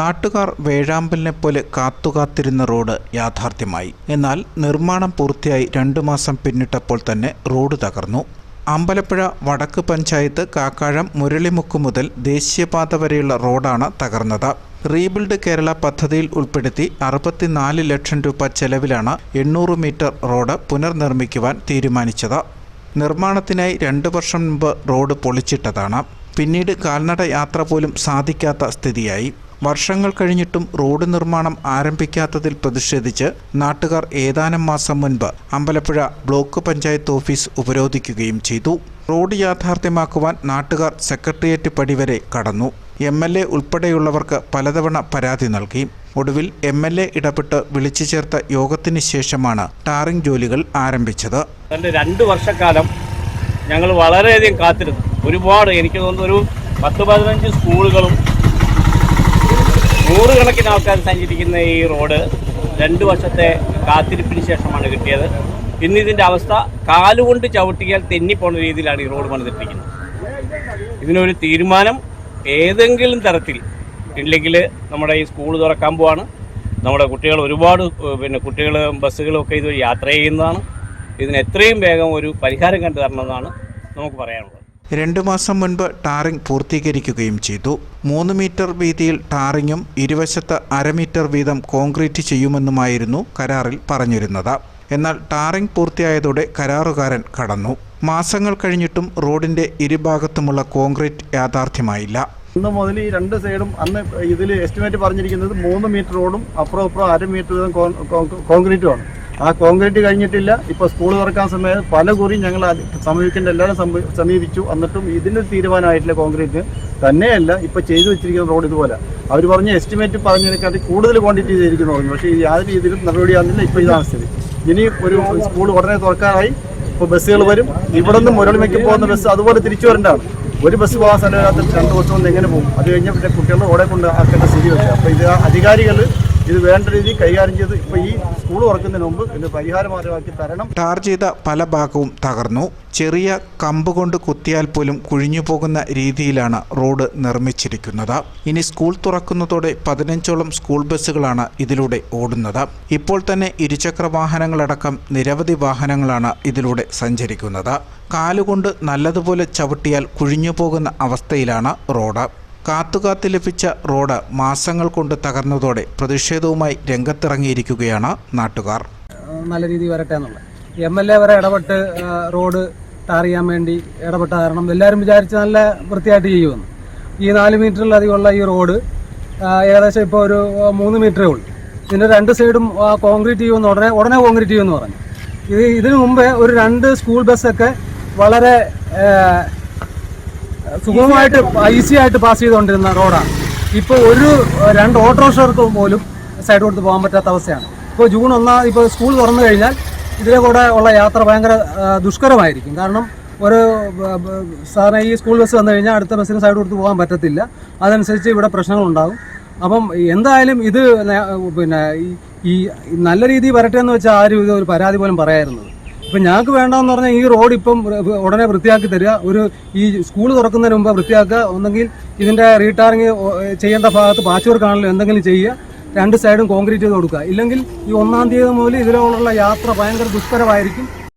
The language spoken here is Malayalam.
നാട്ടുകാർ വേഴാമ്പലിനെ പോലെ കാത്തുകാത്തിരുന്ന റോഡ് യാഥാർത്ഥ്യമായി. എന്നാൽ നിർമ്മാണം പൂർത്തിയായി രണ്ടു മാസം പിന്നിട്ടപ്പോൾ തന്നെ റോഡ് തകർന്നു. അമ്പലപ്പുഴ വടക്ക് പഞ്ചായത്ത് കാക്കാഴം മുരളിമുക്ക് മുതൽ ദേശീയപാത വരെയുള്ള റോഡാണ് തകർന്നത്. റീബിൽഡ് കേരള പദ്ധതിയിൽ ഉൾപ്പെടുത്തി അറുപത്തിനാല് ലക്ഷം രൂപ ചെലവിലാണ് എണ്ണൂറ് മീറ്റർ റോഡ് പുനർനിർമ്മിക്കുവാൻ തീരുമാനിച്ചത്. നിർമ്മാണത്തിനായി രണ്ട് വർഷം മുമ്പ് റോഡ് പൊളിച്ചിട്ടതാണ്. പിന്നീട് കാൽനട യാത്ര പോലും സാധിക്കാത്ത സ്ഥിതിയായി. വർഷങ്ങൾ കഴിഞ്ഞിട്ടും റോഡ് നിർമ്മാണം ആരംഭിക്കാത്തതിൽ പ്രതിഷേധിച്ച് നാട്ടുകാർ ഏതാനും മാസം മുൻപ് അമ്പലപ്പുഴ ബ്ലോക്ക് പഞ്ചായത്ത് ഓഫീസ് ഉപരോധിക്കുകയും ചെയ്തു. റോഡ് യാഥാർത്ഥ്യമാക്കുവാൻ നാട്ടുകാർ സെക്രട്ടേറിയറ്റ് പടിവരെ കടന്നു. എം എൽ എ ഉൾപ്പെടെയുള്ളവർക്ക് പലതവണ പരാതി നൽകി. ഒടുവിൽ എം എൽ എ ഇടപെട്ട് വിളിച്ചു ചേർത്ത യോഗത്തിന് ശേഷമാണ് ടാറിംഗ് ജോലികൾ ആരംഭിച്ചത്. രണ്ടു വർഷക്കാലം ഞങ്ങൾ വളരെയധികം കാത്തിരുന്നു. ഒരുപാട് എനിക്ക് തോന്നുന്നു ഒരു പത്ത് പതിനഞ്ച് സ്കൂളുകളും നൂറുകണക്കിന് ആൾക്കാർ സഞ്ചരിക്കുന്ന ഈ റോഡ് രണ്ട് വർഷത്തെ കാത്തിരിപ്പിന് ശേഷമാണ് കിട്ടിയത്. ഇന്ന് ഇതിന്റെ അവസ്ഥ കാലുകൊണ്ട് ചവിട്ടിയാൽ തെന്നിപ്പോണ രീതിയിലാണ് ഈ റോഡ് പണിതിട്ടിരിക്കുന്നത്. ഇതിനൊരു തീരുമാനം ഏതെങ്കിലും തരത്തിൽ ഇല്ലെങ്കിൽ നമ്മുടെ ഈ സ്കൂൾ തുറക്കാൻ പോവാണ്. നമ്മുടെ കുട്ടികൾ ഒരുപാട് പിന്നെ കുട്ടികൾ ബസ്സുകളൊക്കെ ഇത് യാത്ര ചെയ്യുന്നതാണ്. ഇതിന് എത്രയും വേഗം ഒരു പരിഹാരം കണ്ടു തരണമെന്നാണ് നമുക്ക് പറയാനുള്ളത്. രണ്ടു മാസം മുൻപ് ടാറിംഗ് പൂർത്തീകരിക്കുകയും ചെയ്തു. മൂന്ന് മീറ്റർ വീതിയിൽ ടാറിങ്ങും ഇരുവശത്ത് അര മീറ്റർ വീതം കോൺക്രീറ്റ് ചെയ്യുമെന്നുമായിരുന്നു കരാറിൽ പറഞ്ഞിരുന്നത്. എന്നാൽ ടാറിംഗ് പൂർത്തിയായതോടെ കരാറുകാരൻ കടന്നു. മാസങ്ങൾ കഴിഞ്ഞിട്ടും റോഡിന്റെ ഇരുഭാഗത്തുമുള്ള കോൺക്രീറ്റ് യാഥാർത്ഥ്യമായില്ല. ഇന്ന് മുതൽ ഈ രണ്ട് സൈഡും അന്ന് ഇതിൽ എസ്റ്റിമേറ്റ് പറഞ്ഞിരിക്കുന്നത് മൂന്ന് മീറ്റർ റോഡും അപ്പുറം അപ്പുറം അര മീറ്റർ വീതം കോൺ- കോൺക്രീറ്റുമാണ്. ആ കോൺക്രീറ്റ് കഴിഞ്ഞിട്ടില്ല. ഇപ്പോൾ സ്കൂൾ തുറക്കാൻ സമയത്ത് പല കുറി ഞങ്ങൾ സമീപിക്കേണ്ട എല്ലാവരും സമീ- സമീപിച്ചു. എന്നിട്ടും ഇതിന് തീരുമാനമായിട്ടില്ല കോൺക്രീറ്റ് തന്നെയല്ല ഇപ്പോൾ ചെയ്തു വെച്ചിരിക്കുന്ന റോഡ് ഇതുപോലെ. അവർ പറഞ്ഞ എസ്റ്റിമേറ്റ് പറഞ്ഞതിനെക്കാട്ടി കൂടുതൽ ക്വാണ്ടിറ്റി ചെയ്തിരിക്കുന്നു പറഞ്ഞു പക്ഷേ യാതൊരു രീതിയിലും നടപടി ആകുന്നില്ല. ഇപ്പോൾ ഇതാണ് സ്ഥിതി. ഇനി ഒരു സ്കൂൾ ഉടനെ തുറക്കാറായി. ഇപ്പോൾ ബസ്സുകൾ വരും. ഇവിടെ നിന്ന് മുരളിമയ്ക്ക് പോകുന്ന ബസ് അതുപോലെ തിരിച്ചു വരേണ്ടതാണ്. ഒരു ബസ് പോകാൻ സ്ഥലമില്ലാത്ത രണ്ട് ദിവസം കൊണ്ട് എങ്ങനെ പോകും? അത് കഴിഞ്ഞാൽ പിന്നെ കുട്ടികളുടെ ഓടെ കൊണ്ട് ആക്കേണ്ട സ്ഥിതി വെക്കുക അപ്പോൾ ഇത് അധികാരികൾ ഇത് വേണ്ട രീതിയിൽ കൈകാര്യം ചെയ്ത് ഇപ്പോൾ ഈ സ്കൂൾ തുറക്കുന്നതിന് മുമ്പ് ഇത് പരിഹാരമാർഗമാക്കി തരണം. ടാർ ചെയ്ത പല ഭാഗവും തകർന്നു. ചെറിയ കമ്പ് കൊണ്ട് കുത്തിയാൽ പോലും കുഴിഞ്ഞു പോകുന്ന രീതിയിലാണ് റോഡ് നിർമ്മിച്ചിരിക്കുന്നത്. ഇനി സ്കൂൾ തുറക്കുന്നതോടെ പതിനഞ്ചോളം സ്കൂൾ ബസ്സുകളാണ് ഇതിലൂടെ ഓടുന്നത്. ഇപ്പോൾ തന്നെ ഇരുചക്ര വാഹനങ്ങളടക്കം നിരവധി വാഹനങ്ങളാണ് ഇതിലൂടെ സഞ്ചരിക്കുന്നത്. കാലുകൊണ്ട് നല്ലതുപോലെ ചവിട്ടിയാൽ കുഴിഞ്ഞു പോകുന്ന അവസ്ഥയിലാണ് റോഡ്. കാത്തുകാത്ത് ലഭിച്ച റോഡ് മാസങ്ങൾ കൊണ്ട് തകർന്നതോടെ പ്രതിഷേധവുമായി രംഗത്തിറങ്ങിയിരിക്കുകയാണ് നാട്ടുകാർ. നല്ല രീതിയിൽ വരട്ടെ എന്നുള്ളത് എം എൽ എ വരെ ഇടപെട്ട് റോഡ് ടാർ ചെയ്യാൻ വേണ്ടി ഇടപെട്ട കാരണം എല്ലാവരും വിചാരിച്ച് നല്ല വൃത്തിയായിട്ട് ചെയ്യുമെന്ന്. ഈ നാല് മീറ്ററിലധികമുള്ള ഈ റോഡ് ഏകദേശം ഇപ്പോൾ ഒരു മൂന്ന് മീറ്ററേ ഉള്ളൂ. ഇതിന്റെ രണ്ട് സൈഡും കോൺക്രീറ്റ് ചെയ്യുമെന്ന് ഉടനെ ഉടനെ കോൺക്രീറ്റ് ചെയ്യുമെന്ന് പറഞ്ഞു. ഇത് ഇതിനു മുമ്പേ ഒരു രണ്ട് സ്കൂൾ ബസ്സൊക്കെ വളരെ സുഗമമായിട്ട് ഈസി ആയിട്ട് പാസ് ചെയ്തുകൊണ്ടിരുന്ന റോഡാണ് ഇപ്പോൾ ഒരു രണ്ട് ഓട്ടോറിക്ഷകർക്ക് പോലും സൈഡ് കൊടുത്ത് പോകാൻ പറ്റാത്ത അവസ്ഥയാണ്. ഇപ്പോൾ ജൂൺ ഒന്നാം ഇപ്പോൾ സ്കൂൾ തുറന്നു കഴിഞ്ഞാൽ ഇതിലെ കൂടെ ഉള്ള യാത്ര ഭയങ്കര ദുഷ്കരമായിരിക്കും. കാരണം ഒരു സാറിന് ഈ സ്കൂൾ ബസ് വന്നു കഴിഞ്ഞാൽ അടുത്ത ബസ്സിന് സൈഡ് കൊടുത്ത് പോകാൻ പറ്റത്തില്ല. അതനുസരിച്ച് ഇവിടെ പ്രശ്നങ്ങളുണ്ടാകും. അപ്പം എന്തായാലും ഇത് പിന്നെ ഈ നല്ല രീതിയിൽ വരട്ടെ എന്ന് വെച്ചാൽ ആരും ഇത് ഒരു പരാതി പോലും പറയായിരുന്നത് ഇപ്പം ഞങ്ങൾക്ക് വേണ്ടതെന്ന് പറഞ്ഞാൽ ഈ റോഡ് ഇപ്പം ഉടനെ വൃത്തിയാക്കി തരിക. ഒരു ഈ സ്കൂൾ തുറക്കുന്നതിന് മുമ്പ് വൃത്തിയാക്കുക. ഒന്നെങ്കിൽ ഇതിന്റെ റീടാറിങ് ചെയ്യേണ്ട ഭാഗത്ത് പാച്ച് വർക്കാണല്ലോ എന്തെങ്കിലും ചെയ്യുക. രണ്ട് സൈഡും കോൺക്രീറ്റ് ചെയ്ത് കൊടുക്കുക. ഇല്ലെങ്കിൽ ഈ ഒന്നാം തീയതി മുതൽ ഇതിലുള്ള യാത്ര ഭയങ്കര ദുഷ്കരമായിരിക്കും.